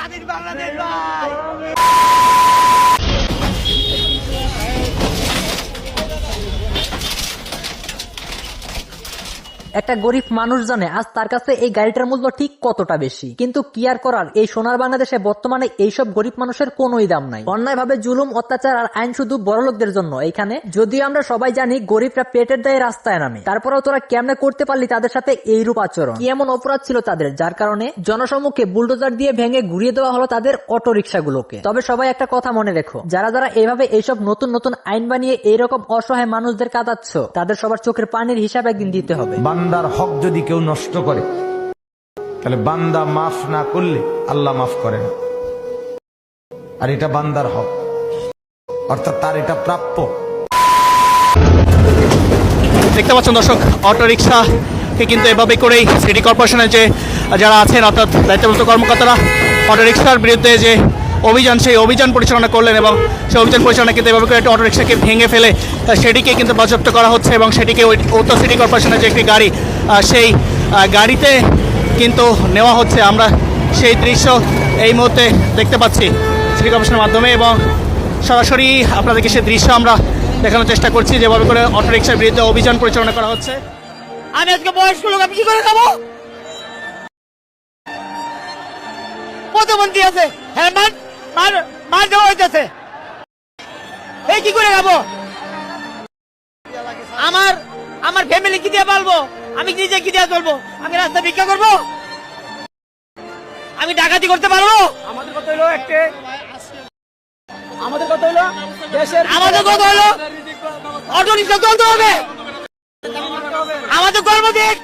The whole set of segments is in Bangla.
স্বাধীন বাংলাদেশ ভাই! একটা গরিব মানুষ জানে আজ তার কাছে এই গাড়িটার মূল্য ঠিক কতটা বেশি। কিন্তু কি আর করার, এই সোনার বাংলাদেশে বর্তমানে এইসব গরিব মানুষের কোনোই দাম নাই। অন্যায় ভাবে জুলুম, অত্যাচার আর আইন শুধু বড় লোকদের জন্য। এইখানে যদিও আমরা সবাই জানি গরিবরা পেটের দায়ে রাস্তায় নামে। তারপরেও তোরা কেমনে করতে পারলি তাদের সাথে এইরূপ আচরণ কি এমন অপরাধ ছিল তাদের, যার কারণে জনসম্মুখে বুলডোজার দিয়ে ভেঙে ঘুরিয়ে দেওয়া হলো তাদের অটো রিক্সাগুলোকে তবে সবাই একটা কথা মনে রেখো, যারা যারা এইভাবে এইসব নতুন নতুন আইন বানিয়ে এইরকম অসহায় মানুষদের কাঁদাচ্ছ, তাদের সবার চোখের পানির হিসাব একদিন দিতে হবে। বান্দার হক যদি কেউ নষ্ট করে, তাহলে বান্দা মাফ না করলে আল্লাহ মাফ করে না। আর এটা বান্দার হক। অর্থাৎ তার এটা প্রাপ্য। দেখতে পাচ্ছেন দর্শক অটো রিক্সাকে কিন্তু এভাবে করেই সিটি কর্পোরেশনের যে যারা আছেন, অর্থাৎ দায়িত্বপ্রাপ্ত কর্মকর্তারা অটো রিক্সার বিরুদ্ধে যে অভিযান, সেই অভিযান পরিচালনা করলেন এবং সেই অভিযান পরিচালনা কিন্তু এভাবে করে একটা অটো রিক্সাকে ভেঙে ফেলে সেটিকে কিন্তু বাজেপ্ত করা হচ্ছে এবং সেটিকে ওই উত্তর সিটি কর্পোরেশনের যে একটি গাড়ি সেই গাড়িতে কিন্তু নেওয়া হচ্ছে। আমরা সেই দৃশ্য এই মুহূর্তে দেখতে পাচ্ছি সিটি কর্পোরেশনের মাধ্যমে এবং সরাসরি আপনাদেরকে সেই দৃশ্য আমরা দেখানোর চেষ্টা করছি, যেভাবে করে অটো রিক্সার বিরুদ্ধে অভিযান পরিচালনা করা হচ্ছে। আমি আজকে বয়স্ক লোক, আমি কি করে খাব? প্রধানমন্ত্রী আছে? হ্যাঁ মার মার দেওয়া হইতেছে। এই কি করে খাব? আমার আমার ফ্যামিলি কি দিয়ে পালবো? আমি নিজে কি দিয়ে চলবো? আমি রাস্তা ভিক্ষা করব? আমি ডাকাতি করতে পারব? আমাদের কথা হলো একটা। আমাদের কথা হলো দেশের আমাদের কথা হলো অটো রিক্সা চলতে হবে। আমাদের কর্ম দিক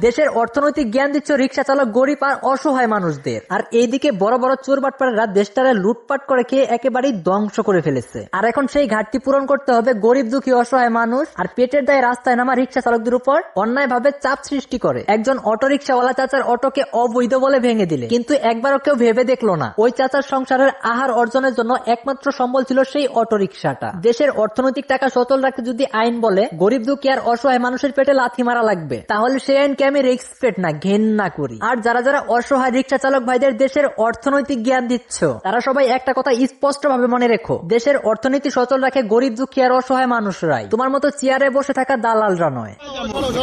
দেশের অর্থনৈতিক জ্ঞান দিচ্ছ রিক্সা চালক গরিব আর অসহায় মানুষদের। আর এইদিকে বড় বড় চোর বাটপাড়েরা দেশটারে লুটপাট করে খেয়ে একেবারেই ধ্বংস করে ফেলেছে। আর এখন সেই ঘাটতি পূরণ করতে হবে গরিব, দুঃখী, অসহায় মানুষ আর পেটের দায়ে রাস্তায় নামা রিক্সা চালকদের উপর। অন্যায় ভাবে চাপ সৃষ্টি করে। একজন অটো রিক্সাওয়ালা চাচার অটোকে অবৈধ বলে ভেঙে দিলে। কিন্তু একবারও কেউ ভেবে দেখল না। ওই চাচার সংসারের আহার অর্জনের জন্য একমাত্র সম্বল ছিল সেই অটো রিক্সাটা দেশের অর্থনৈতিক টাকা সচল রাখতে যদি আইন বলে, গরিব, দুঃখী আর অসহায় মানুষের পেটে লাথি মারা লাগবে, তাহলে সেই আইনকে আমি রেসপেক্ট না ঘেন্না করি। আর যারা যারা অসহায় রিক্সা চালক ভাইদের দেশের অর্থনৈতিক জ্ঞান দিচ্ছ তারা সবাই একটা কথা স্পষ্ট ভাবে মনে রেখো। দেশের অর্থনীতি সচল রাখে গরিব দুঃখী আর অসহায় মানুষরাই। তোমার মতো চেয়ারে বসে থাকা দালালরা নয়।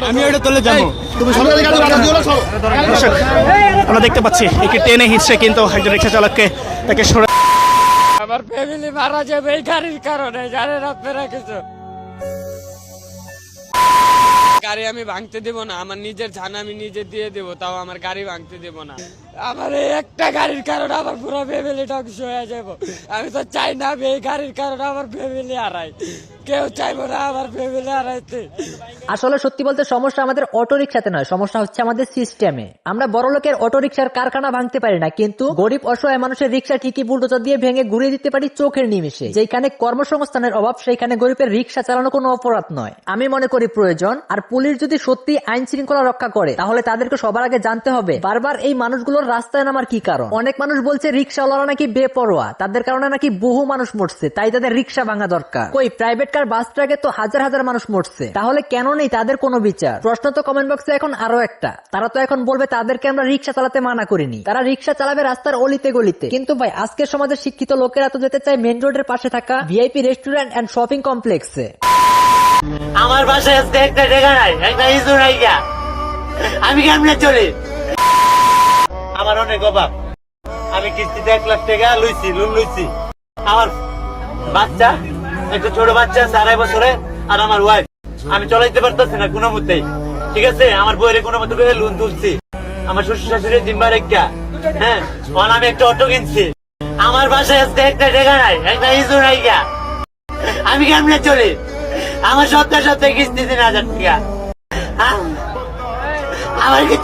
আমি ওইটা তোলে যাব। তুমি আমরা দেখতে পাচ্ছি একটি টেনে হিসছে কিন্তু একজন রিক্সা চালককে তাকে সরে আমার ফ্যামিলি মারা যাবে এই গাড়ির কারণে জানেন আপনারা কিছু? গাড়ি আমি ভাঙতে দেব না, আমার নিজের ঝান আমি নিজে দিয়ে দেব, তাও আমার গাড়ি ভাঙতে দেব না। আমার একটা গাড়ির কারণে আমার পুরো ফ্যামিলি ধ্বংস হয়ে যাব। আমি তো চাই না আমি এই গাড়ির কারণে আমার ফ্যামিলি হারাই। কেউ চাইব না, আমার ফ্যামিলি হারাইতে আসলে সত্যি বলতে সমস্যা আমাদের অটো রিক্সাতে নয়, সমস্যা হচ্ছে আমাদের সিস্টেমে আমরা বড় লোকের অটো রিক্সার কারখানা ভাঙতে পারি না, কিন্তু গরিব, অসহায় মানুষের রিক্সা ঠিকই বুলডোজার দিয়ে ভেঙে ঘুরিয়ে দিতে পারি চোখের নিমিশে যেখানে কর্মসংস্থানের অভাব, সেখানে গরিবের রিক্সা চালানো কোনো অপরাধ নয়। আমি মনে করি প্রয়োজন, আর পুলিশ যদি সত্যি আইন শৃঙ্খলা রক্ষা করে, তাহলে তাদেরকে সবার আগে জানতে হবে, বারবার এই মানুষগুলোর রাস্তায় নামার কি কারণ? অনেক মানুষ বলছে রিক্সাওয়ালারা নাকি বেপরোয়া, তাদের কারণে নাকি বহু মানুষ মরছে, তাই তাদের রিক্সা ভাঙা দরকার। কই প্রাইভেট বাস ট্রাকে তো হাজার হাজার মানুষ মরছে। তাহলে কেন নেই তাদের কোনো বিচার? প্রশ্ন তো কমেন্ট বক্সে এখন আরও একটা। তারা তো এখন বলবে তাদেরকে আমরা রিক্সা চালাতে মানা করিনি। তারা রিক্সা চালাবে রাস্তার অলিতে গলিতে। কিন্তু ভাই, আজকের সমাজের শিক্ষিত লোকেরা তো যেতে চায় মেন রোডের পাশে থাকা ভিআইপি রেস্টুরেন্ট এন্ড শপিং কমপ্লেক্সে আমার বাসায় আজকে একটা টাকা নাই, একটা ইস্যু নাই আমি কেমনে চলি? আমার অনেক অভাব। আমি কিস্তিতে এক লাখ টাকা লইছি লোন লইছি। আমার বাচ্চা একটা ছোট বাচ্চা আছে আড়াই বছরে, আর আমার ওয়াইফ আমি চলাইতে পারতেছি না, কোনো মতেই। ঠিক আছে? আমার বইয়ের কোনো মতো করে লোন তুলছি। আমার শ্বশুর শাশুড়ির জিম্বার একটা হ্যাঁ আমি একটা অটো কিনছি। আমার বাসায় আজকে একটা টাকা নাই, একটা ইস্যু নাই আমি কেমনে চলি? আমার সপ্তাহে সপ্তাহে কিস্তি তিন হাজার টাকা। হ্যাঁ? আমার কি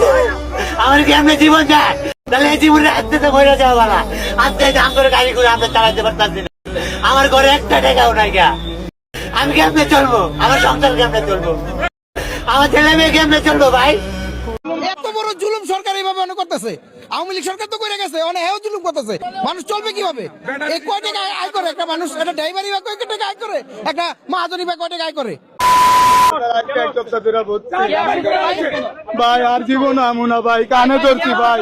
আমার কি এমনি জীবন যায়? তাহলে এই জীবনে আস্তে তো মরে যাওয়া বলা আস্তে দাম করে গাড়ি করে আমরা চালাতে পারতাম আমার ঘরে একটা টাকাও নাই গা। আমি কেমনে চলবো? আমার সংসার কেমনে চলবো? আমার ছেলে মেয়ে কেমনে চলবো ভাই? এত বড় জুলুম অনেক সরকার তো করে গেছে, অনেক জুলুম করতেছে। মানুষ চলবে এই আয় করে একটা মানুষ? একটা বা কয় টাকা আয় করে? একটা বা আয় করে? ভাই আর জীবন আমু না ভাই কানে ধরছি ভাই।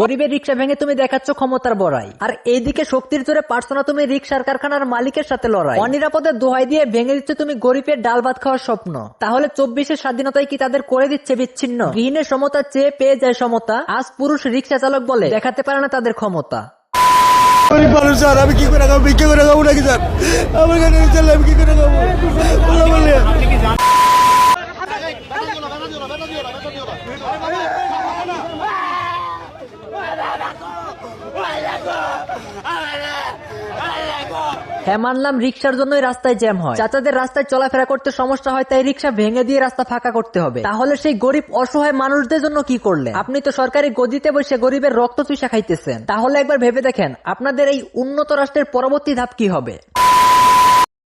গরিবের রিক্সা ভেঙে তুমি দেখাচ্ছ ক্ষমতার বড়াই। আর এইদিকে শক্তির জোরে পারছ না তুমি রিক্সার কারখানার মালিকের সাথে লড়াই। অনিরাপদে দোহাই দিয়ে ভেঙে দিচ্ছে তুমি গরিবের ডাল ভাত খাওয়ার স্বপ্ন। তাহলে চব্বিশের স্বাধীনতায় কি তাদের করে দিচ্ছে বিচ্ছিন্ন? গৃহিণীর সমতা চেয়ে পেয়ে যায় সমতা আজ পুরুষ রিক্সা চালক বলে দেখাতে পারে না তাদের ক্ষমতা। গরিব মানুষ স্যার আমি কি করে খাব? ভিক্ষা করে খাব নাকি স্যার? আমার কাছে আমি কি করে খাব? বলো বলে হ্যাঁ মানলাম রিক্সার জন্যই রাস্তায় জ্যাম হয়। চাচাদের রাস্তায় চলাফেরা করতে সমস্যা হয়, তাই রিক্সা ভেঙে দিয়ে রাস্তা ফাঁকা করতে হবে। তাহলে সেই গরিব অসহায় মানুষদের জন্য কি করলেন? আপনি তো সরকারি গদিতে বসে গরিবের রক্ত চুষা খাইতেছেন। তাহলে একবার ভেবে দেখেন, আপনাদের এই উন্নত রাষ্ট্রের পরবর্তী ধাপ কি হবে?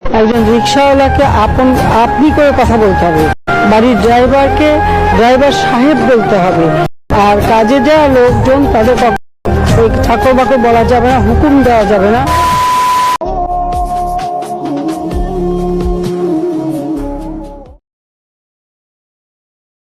একজন রিক্সাওয়ালাকে আপন আপনি করে কথা বলতে হবে। বাড়ির ড্রাইভারকে ড্রাইভার সাহেব বলতে হবে। আর কাজে যাওয়া লোকজন তাদের চাকর বাকর বলা যাবে না, হুকুম দেওয়া যাবে না।